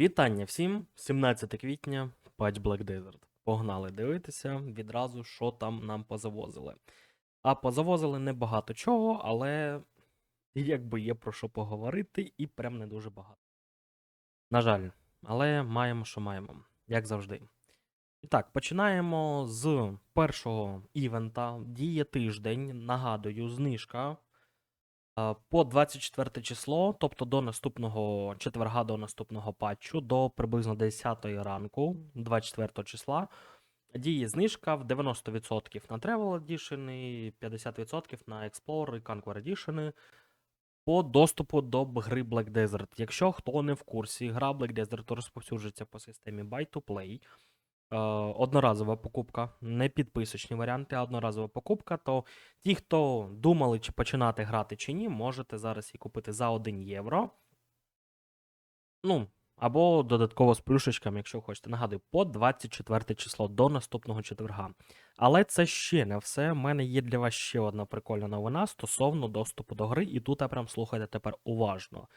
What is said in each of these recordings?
Вітання всім! 17 квітня, патч Black Desert. Погнали дивитися відразу, що там нам позавозили. А позавозили небагато чого, але якби є про що поговорити, і прям не дуже багато. На жаль, але маємо, що маємо, як завжди. І так, починаємо з першого івента. Діє тиждень. Нагадую, знижка по 24 число, тобто до наступного четверга, до наступного патчу, до приблизно 10 ранку, 24 числа, діє знижка в 90% на Travel Edition і 50% на Explorer і Conquer Edition по доступу до гри Black Desert. Якщо хто не в курсі, гра Black Desert розповсюджується по системі Buy to Play. Е, одноразова покупка, не підписочні варіанти, а одноразова покупка, то ті, хто думали, чи починати грати чи ні, можете зараз її купити за 1 євро. Ну, або додатково з плюшечками, якщо хочете. Нагадую, по 24 число до наступного четверга. Але це ще не все. У мене є для вас ще одна прикольна новина стосовно доступу до гри, і тут я прям слухайте тепер уважно.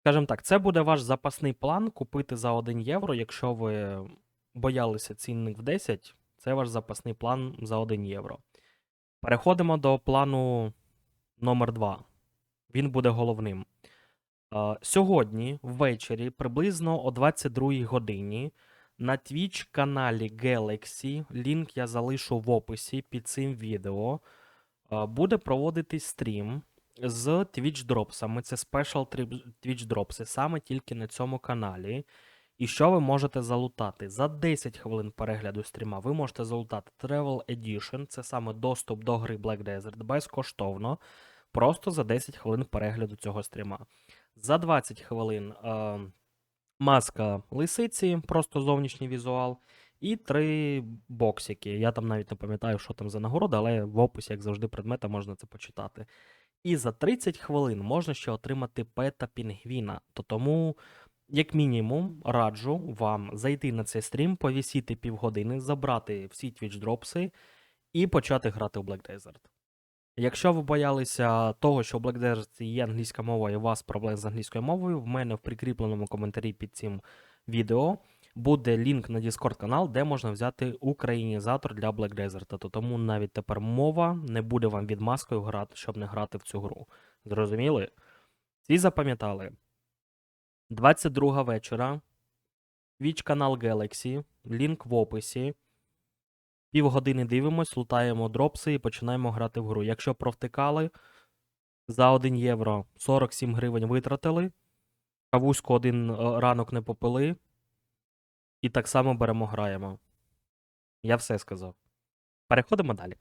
Скажімо так, це буде ваш запасний план купити за 1 євро, якщо ви боялися цінник в 10, це ваш запасний план за 1 євро. Переходимо до плану номер 2. Він буде головним. Сьогодні ввечері, приблизно о 22 годині, на Twitch каналі Galaxy, лінк я залишу в описі під цим відео, буде проводитись стрім з Twitch дропсами. Це спешл Twitch дропси саме тільки на цьому каналі. І що ви можете залутати? За 10 хвилин перегляду стріма ви можете залутати Travel Edition, це саме доступ до гри Black Desert безкоштовно. Просто за 10 хвилин перегляду цього стріма. За 20 хвилин е, маска лисиці, просто зовнішній візуал. І три боксики. Я там навіть не пам'ятаю, що там за нагорода, але в описі, як завжди, предмета можна це почитати. І за 30 хвилин можна ще отримати пета пінгвіна. То тому як мінімум, раджу вам зайти на цей стрім, повісіти півгодини, забрати всі Twitch дропси і почати грати у Black Desert. Якщо ви боялися того, що Black Desert є англійська мова і у вас проблем з англійською мовою, в мене в прикріпленому коментарі під цим відео буде лінк на Discord канал, де можна взяти українізатор для Black Desert. То тому навіть тепер мова не буде вам відмазкою грати, щоб не грати в цю гру. Зрозуміли? Всі запам'ятали. 22 вечора. Twitch канал Galaxy. Лінк в описі. Півгодини дивимось, лутаємо дропси і починаємо грати в гру. Якщо провтикали, за 1 євро 47 гривень витратили. Кавуську один е, ранок не попили. І так само беремо граємо. Я все сказав. Переходимо далі.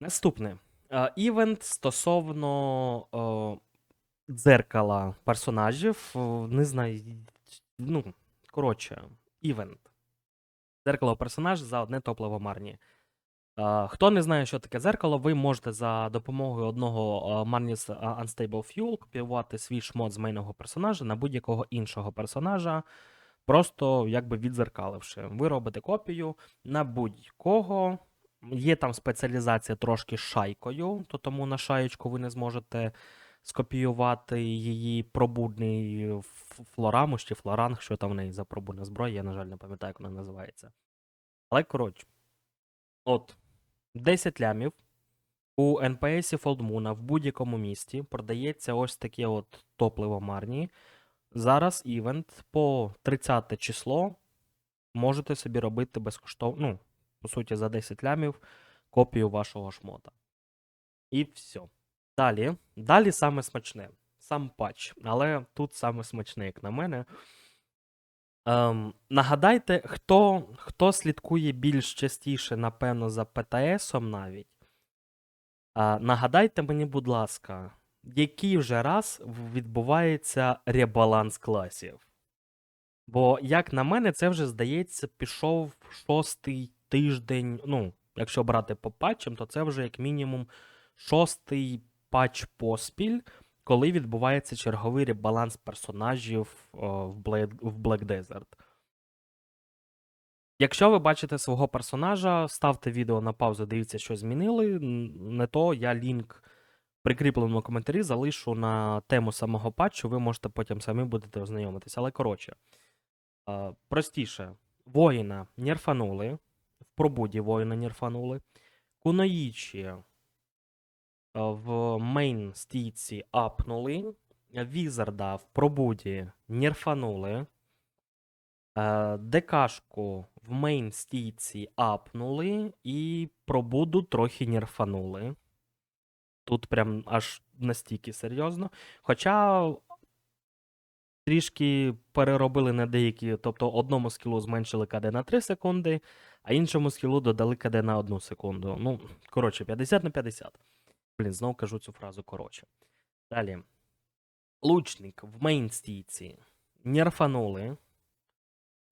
Наступне. Е, Івент стосовно е, дзеркала персонажів. Не знаю. Ну, коротше, івент. Дзеркало персонаж за одне топливо марні. Хто не знає, що таке дзеркало, ви можете за допомогою одного а, Marnis Unstable Fuel копіювати свій шмот з мейного персонажа на будь-якого іншого персонажа, просто якби відзеркаливши. Ви робите копію на будь-кого. Є там спеціалізація трошки шайкою, то тому на шаєчку ви не зможете скопіювати її пробудний ф- флорамус чи флоранг, що там в неї за пробудна зброя, я, на жаль, не пам'ятаю, як вона називається. Але, коротше, от 10 лямів у НПСі Фолдмуна в будь-якому місті продається ось таке от топливо Марні. Зараз івент по 30 число можете собі робити безкоштовно, ну, по суті, за 10 лямів копію вашого шмота. І все. Далі, далі саме смачне. Сам патч, але тут саме смачне, як на мене. Ем, нагадайте, хто, хто слідкує більш частіше, напевно, за ПТСом навіть. А, нагадайте мені, будь ласка, який вже раз відбувається ребаланс класів? Бо, як на мене, це вже, здається, пішов шостий тиждень. Ну, якщо брати по патчам, то це вже як мінімум шостий патч поспіль, коли відбувається черговий ребаланс персонажів в, Black Desert. Якщо ви бачите свого персонажа, ставте відео на паузу, дивіться, що змінили. Не то я лінк прикріпленому коментарі залишу на тему самого патчу, ви можете потім самі будете ознайомитися. Але коротше, простіше, воїна нерфанули, в пробуді воїна нерфанули, Куноїчі е, в мейн стійці апнули, Візарда в пробуді нерфанули. Е, ДКшку в мейн стійці апнули і пробуду трохи нерфанули. Тут прям аж настільки серйозно. Хоча трішки переробили на деякі, тобто одному скілу зменшили КД на 3 секунди, а іншому скілу додали КД на 1 секунду. Ну, коротше, 50 на 50. Блін, знову кажу цю фразу коротше. Далі. Лучник в мейн стійці нерфанули.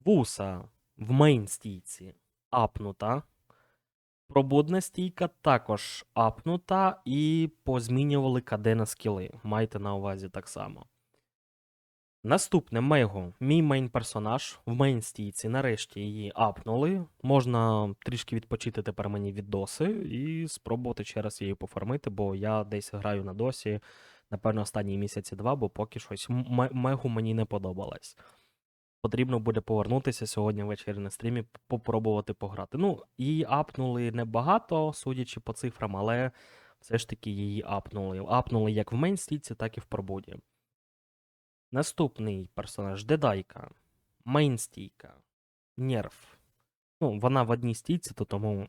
Вуса в мейн стійці апнута. Пробудна стійка також апнута і позмінювали кадена скіли. Майте на увазі так само. Наступне Мего, мій мейн персонаж в мейн стійці. Нарешті її апнули. Можна трішки відпочити тепер мені від доси і спробувати ще раз її пофармити, бо я десь граю на досі, напевно, останні місяці два, бо поки щось Мегу мені не подобалось. Потрібно буде повернутися сьогодні ввечері на стрімі, попробувати пограти. Ну, її апнули небагато, судячи по цифрам, але все ж таки її апнули. Апнули як в мейнстійці, так і в пробуді. Наступний персонаж Дедайка. Мейнстійка. Нерв. Ну, вона в одній стійці, то тому.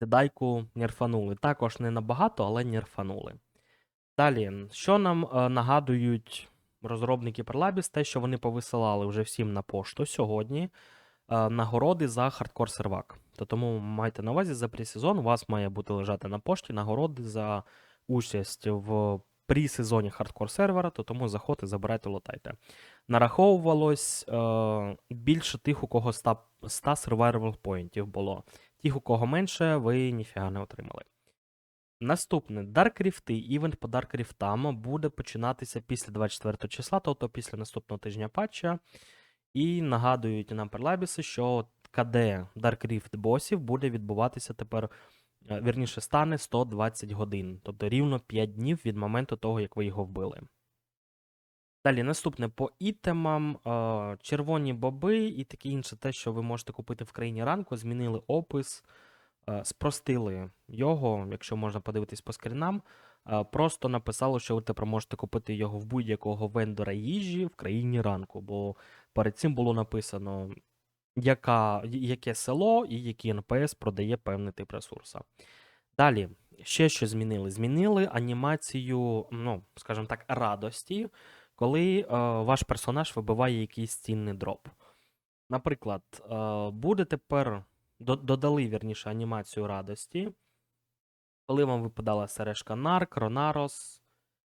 Дедайку нерфанули. Також не набагато, але нерфанули. Далі, що нам е, нагадують розробники Prelabis, те, що вони повисилали вже всім на пошту сьогодні е, нагороди за хардкор сервак. То тому майте на увазі за пресезон у вас має бути лежати на пошті нагороди за участь в прі-сезоні хардкор сервера, то тому заходьте, забирайте, лотайте. Нараховувалось е, більше тих, у кого 100, 100 survival поінтів було. Тих, у кого менше, ви ніфіга не отримали. Наступне Даркріфти, івент по Даркріфтам буде починатися після 24 числа, тобто після наступного тижня патча. І нагадують нам Перлабіси, що КД Даркріфт босів буде відбуватися тепер, вірніше, стане 120 годин, тобто рівно 5 днів від моменту того, як ви його вбили. Далі, наступне по ітемам, е, червоні боби і таке інше, те, що ви можете купити в країні ранку, змінили опис, е, спростили його, якщо можна подивитись по скрінам. е, Просто написало, що ви тепер можете купити його в будь-якого вендора їжі в країні ранку, бо перед цим було написано, яка, яке село і який НПС продає певний тип ресурса. Далі, ще що змінили? Змінили анімацію, ну, скажімо так, радості, коли е, ваш персонаж вибиває якийсь цінний дроп. Наприклад, е, буде тепер додали вірніше анімацію радості, коли вам випадала сережка Нарк, Ронарос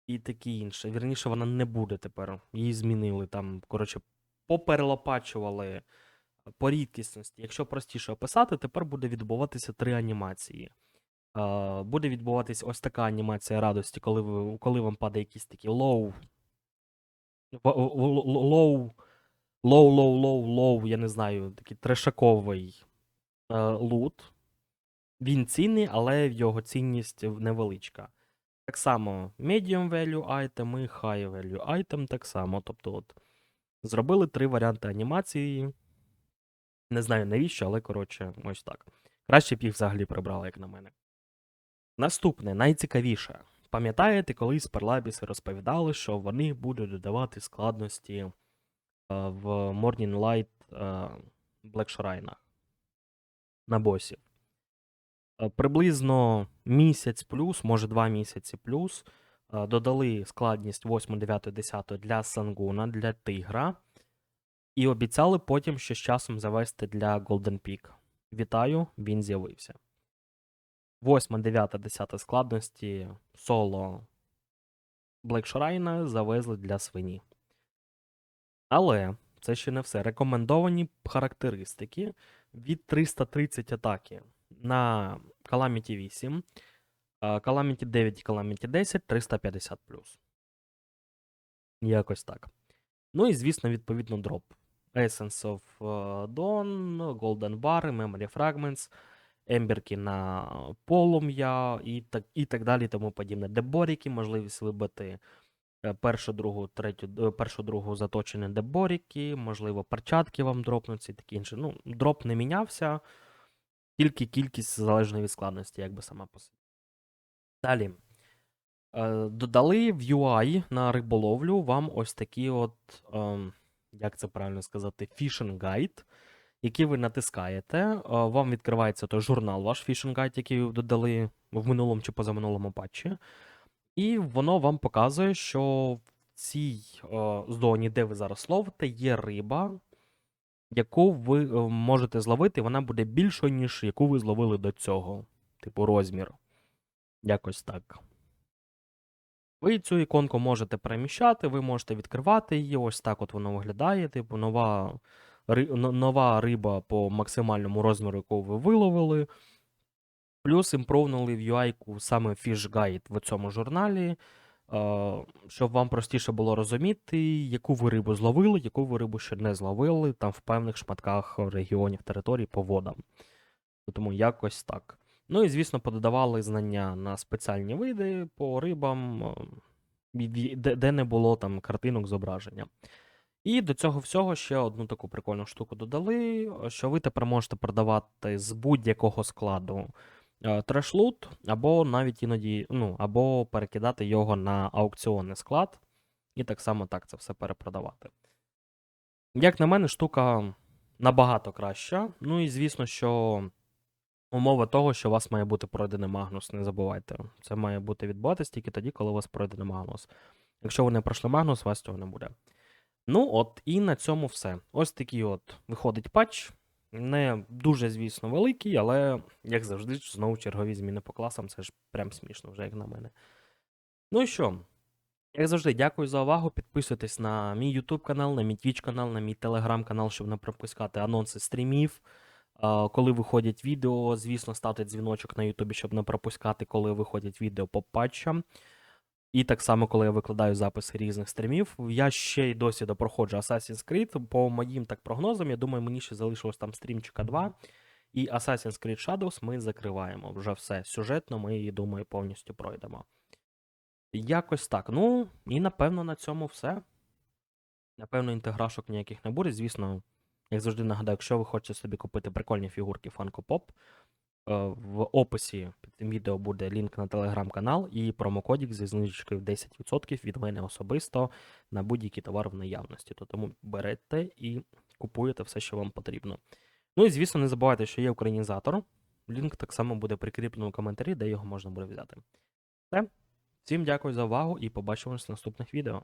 і таке інше. Вірніше, вона не буде тепер. Її змінили там, коротше, поперелопачували по рідкісності. Якщо простіше описати, тепер буде відбуватися три анімації. Буде відбуватись ось така анімація радості, коли, ви, коли вам падає якийсь такий лоу. Лоу, лоу, лоу, лоу, лоу, я не знаю, такий трешаковий е, лут. Він цінний, але його цінність невеличка. Так само medium value item і high value item так само. Тобто, от, зробили три варіанти анімації. Не знаю навіщо, але коротше, ось так. Краще б їх взагалі прибрали, як на мене. Наступне, найцікавіше. Пам'ятаєте, колись Перлабіси розповідали, що вони будуть додавати складності е, в Morning Light е, Black Shrine на босів. Е, Приблизно місяць плюс, може два місяці плюс, додали складність 8, 9, 10 для Сангуна, для Тигра. І обіцяли потім ще з часом завести для Golden Peak. Вітаю, він з'явився. 8, 9, 10 складності соло Shrine завезли для свині. Але це ще не все. Рекомендовані характеристики від 330 атаки на Calamity 8, е, Calamity 9 і Calamity 10 350 Якось так. Ну і, звісно, відповідно, дроп. Essence of е, Dawn, Golden Bar, Memory Fragments. ембірки на полум'я і так, і так далі, тому подібне. Деборіки, можливість вибити е, першу, другу, третю, першу, другу заточені деборіки, можливо, перчатки вам дропнуться і таке інше. Ну, дроп не мінявся, тільки кількість залежно від складності, якби сама по собі. Далі. Е, Додали в UI на риболовлю вам ось такі от, ем, як це правильно сказати, fishing guide, який ви натискаєте. е, Вам відкривається той журнал, ваш fishing guide, який ви додали в минулому чи позаминулому патчі. І воно вам показує, що в цій е, зоні, де ви зараз ловите, є риба, яку ви е, можете зловити, вона буде більшою, ніж яку ви зловили до цього. Типу розмір. Якось так. Ви цю іконку можете переміщати, ви можете відкривати її. Ось так от воно виглядає. Типу, нова, ри- нова риба по максимальному розміру, яку ви виловили. Плюс імпровнули в UI саме Fish Guide в цьому журналі, щоб вам простіше було розуміти, яку ви рибу зловили, яку ви рибу ще не зловили, там в певних шматках регіонів територій по водам. Тому якось так. Ну і, звісно, пододавали знання на спеціальні види по рибам, е, де, де не було там картинок зображення. І до цього всього ще одну таку прикольну штуку додали, е, що ви тепер можете продавати з будь-якого складу е, трешлут, або навіть іноді, ну, або перекидати його на аукціонний склад, і так само так це все перепродавати. Як на мене, штука набагато краща. Ну і звісно, що умова того, що у вас має бути пройдений Магнус, не забувайте. Це має бути відбуватись тільки тоді, коли у вас пройдений Магнус. Якщо ви не пройшли Магнус, у вас цього не буде. Ну от, і на цьому все. Ось такий от виходить патч. Не дуже, звісно, великий, але, як завжди, знову чергові зміни по класам, це ж прям смішно, вже як на мене. Ну і що? Як завжди, дякую за увагу. Підписуйтесь на мій YouTube канал, на мій Twitch канал, на мій Telegram канал, щоб не пропускати анонси стрімів. Коли виходять відео, звісно, ставте дзвіночок на YouTube, щоб не пропускати, коли виходять відео по патчам. І так само, коли я викладаю записи різних стрімів, я ще й досі допроходжу Assassin's Creed. По моїм так прогнозам, я думаю, мені ще залишилось там стрімчика 2. І Assassin's Creed Shadows ми закриваємо. Вже все. Сюжетно ми її, думаю, повністю пройдемо. Якось так. Ну, і напевно на цьому все. Напевно, інтеграшок ніяких не буде. Звісно, як завжди нагадаю, якщо ви хочете собі купити прикольні фігурки Funko Pop, е, в описі під цим відео буде лінк на телеграм-канал і промокодік зі знижкою в 10% від мене особисто на будь-який товар в наявності. То тому берете і купуєте все, що вам потрібно. Ну і звісно, не забувайте, що є українізатор. Лінк так само буде прикріплений у коментарі, де його можна буде взяти. Все. Всім дякую за увагу і побачимось в наступних відео.